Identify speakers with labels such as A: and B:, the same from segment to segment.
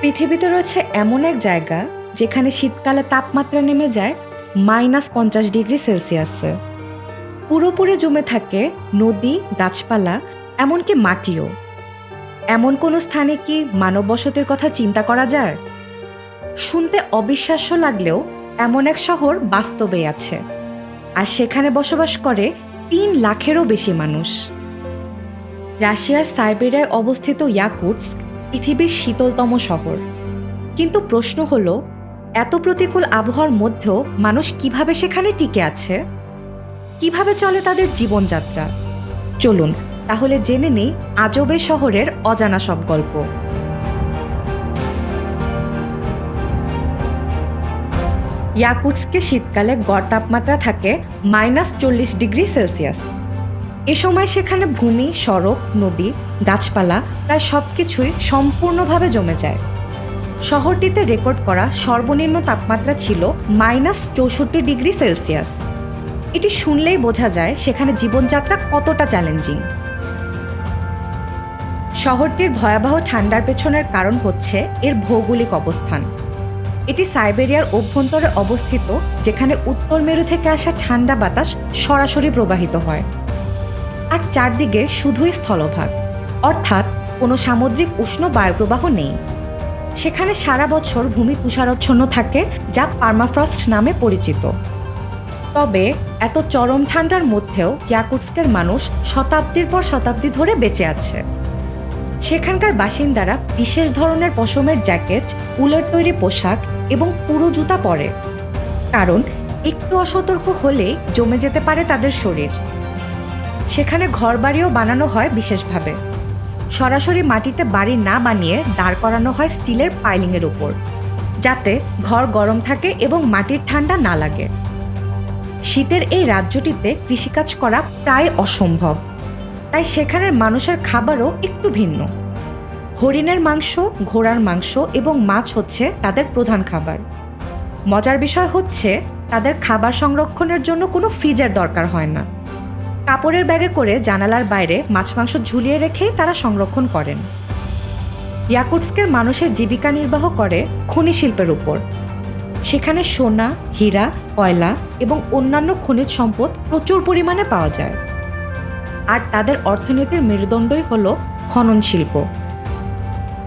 A: পৃথিবীতে রয়েছে এমন এক জায়গা যেখানে শীতকালে তাপমাত্রা নেমে যায় মাইনাস পঞ্চাশ ডিগ্রি সেলসিয়াসে। পুরোপুরি জমে থাকে নদী, গাছপালা, এমনকি মাটিও। এমন কোনো স্থানে কি মানব বসতির কথা চিন্তা করা যায়? শুনতে অবিশ্বাস্য লাগলেও এমন এক শহর বাস্তবে আছে। আর সেখানে বসবাস করে তিন লাখেরও বেশি মানুষ। রাশিয়ার সাইবেরিয়ায় অবস্থিত ইয়াকুটস্ক পৃথিবীর শীতলতম শহর। কিন্তু প্রশ্ন হল, এত প্রতিকূল আবহাওয়ার মধ্যেও মানুষ কীভাবে সেখানে টিকে আছে? কীভাবে চলে তাদের জীবনযাত্রা? চলুন তাহলে জেনে নেই আজবে শহরের অজানা সব গল্প। ইয়াকুটসকে শীতকালে গড় তাপমাত্রা থাকে মাইনাস চল্লিশ ডিগ্রি সেলসিয়াস। এ সময় সেখানে ভূমি, সড়ক, নদী, গাছপালা প্রায় সব কিছুই সম্পূর্ণভাবে জমে যায়। শহরটিতে রেকর্ড করা সর্বনিম্ন তাপমাত্রা ছিল মাইনাস চৌষট্টি ডিগ্রি সেলসিয়াস। এটি শুনলেই বোঝা যায় সেখানে জীবনযাত্রা কতটা চ্যালেঞ্জিং। শহরটির ভয়াবহ ঠান্ডার পেছনের কারণ হচ্ছে এর ভৌগোলিক অবস্থান। এটি সাইবেরিয়ার অভ্যন্তরে অবস্থিত, যেখানে উত্তর মেরু থেকে আসা ঠান্ডা বাতাস সরাসরি প্রবাহিত হয়। আর চারদিকে শুধুই স্থলভাগ। অর্থাৎ কোনো সামুদ্রিক উষ্ণ বায়ুপ্রবাহ নেই। সেখানে সারা বছর ভূমি তুষারচ্ছন্ন থাকে, যা পার্মাফ্রস্ট নামে পরিচিত। তবে এত চরম ঠান্ডার মধ্যেও ইয়াকুটস্কের মানুষ শতাব্দীর পর শতাব্দী ধরে বেঁচে আছে। সেখানকার বাসিন্দারা বিশেষ ধরনের পশমের জ্যাকেট, উলের তৈরি পোশাক এবং পুরো জুতা পরে। কারণ একটু অসতর্ক হলেই জমে যেতে পারে তাদের শরীর। সেখানে ঘরবাড়িও বানানো হয় বিশেষভাবে। সরাসরি মাটিতে বাড়ি না বানিয়ে দাঁড় করানো হয় স্টিলের পাইলিংয়ের উপর, যাতে ঘর গরম থাকে এবং মাটির ঠান্ডা না লাগে। শীতের এই রাজ্যটিতে কৃষিকাজ করা প্রায় অসম্ভব, তাই সেখানের মানুষের খাবারও একটু ভিন্ন। হরিণের মাংস, ঘোড়ার মাংস এবং মাছ হচ্ছে তাদের প্রধান খাবার। মজার বিষয় হচ্ছে, তাদের খাবার সংরক্ষণের জন্য কোনো ফ্রিজের দরকার হয় না। কাপড়ের ব্যাগে করে জানালার বাইরে মাছ মাংস ঝুলিয়ে রেখেই তারা সংরক্ষণ করেন। ইয়াকুটস্কের মানুষের জীবিকা নির্বাহ করে খনি শিল্পের উপর। সেখানে সোনা, হীরা, কয়লা এবং অন্যান্য খনিজ সম্পদ প্রচুর পরিমাণে পাওয়া যায়। আর তাদের অর্থনীতির মেরুদণ্ডই হল খনন শিল্প।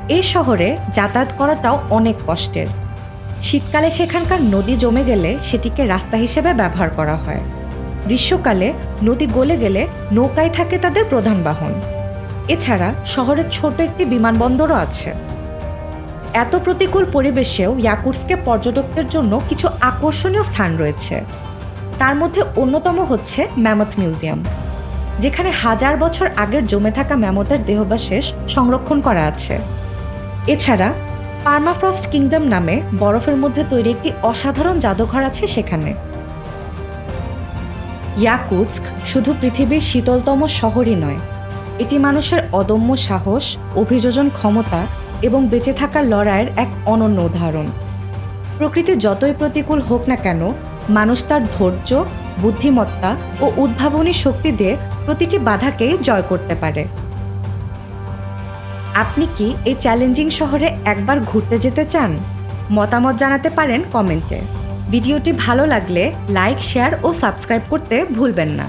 A: এই শহরে যাতায়াত করাটাও অনেক কষ্টের। শীতকালে সেখানকার নদী জমে গেলে সেটিকে রাস্তা হিসেবে ব্যবহার করা হয়। গ্রীষ্মকালে নদী গলে গেলে নৌকায় থাকে তাদের প্রধান বাহন। এছাড়া শহরের ছোট একটি বিমানবন্দরও আছে। এত প্রতিকূল পরিবেশেও ইয়াকুটসকে পর্যটকদের জন্য কিছু আকর্ষণীয় স্থান রয়েছে। তার মধ্যে অন্যতম হচ্ছে ম্যামথ মিউজিয়াম, যেখানে হাজার বছর আগের জমে থাকা ম্যামথের দেহবাশেষ সংরক্ষণ করা আছে। এছাড়া পার্মাফ্রস্ট কিংডম নামে বরফের মধ্যে তৈরি একটি অসাধারণ জাদুঘর আছে সেখানে। ইয়াকুটস্ক শুধু পৃথিবীর শীতলতম শহরই নয়, এটি মানুষের অদম্য সাহস, অভিযোজন ক্ষমতা এবং বেঁচে থাকার লড়াইয়ের এক অনন্য উদাহরণ। প্রকৃতি যতই প্রতিকূল হোক না কেন, মানুষ তার ধৈর্য, বুদ্ধিমত্তা ও উদ্ভাবনী শক্তি দিয়ে প্রতিটি বাধাকেই জয় করতে পারে। আপনি কি এই চ্যালেঞ্জিং শহরে একবার ঘুরতে যেতে চান? মতামত জানাতে পারেন কমেন্টে। ভিডিওটি ভালো লাগলে লাইক শেয়ার ও সাবস্ক্রাইব করতে ভুলবেন না।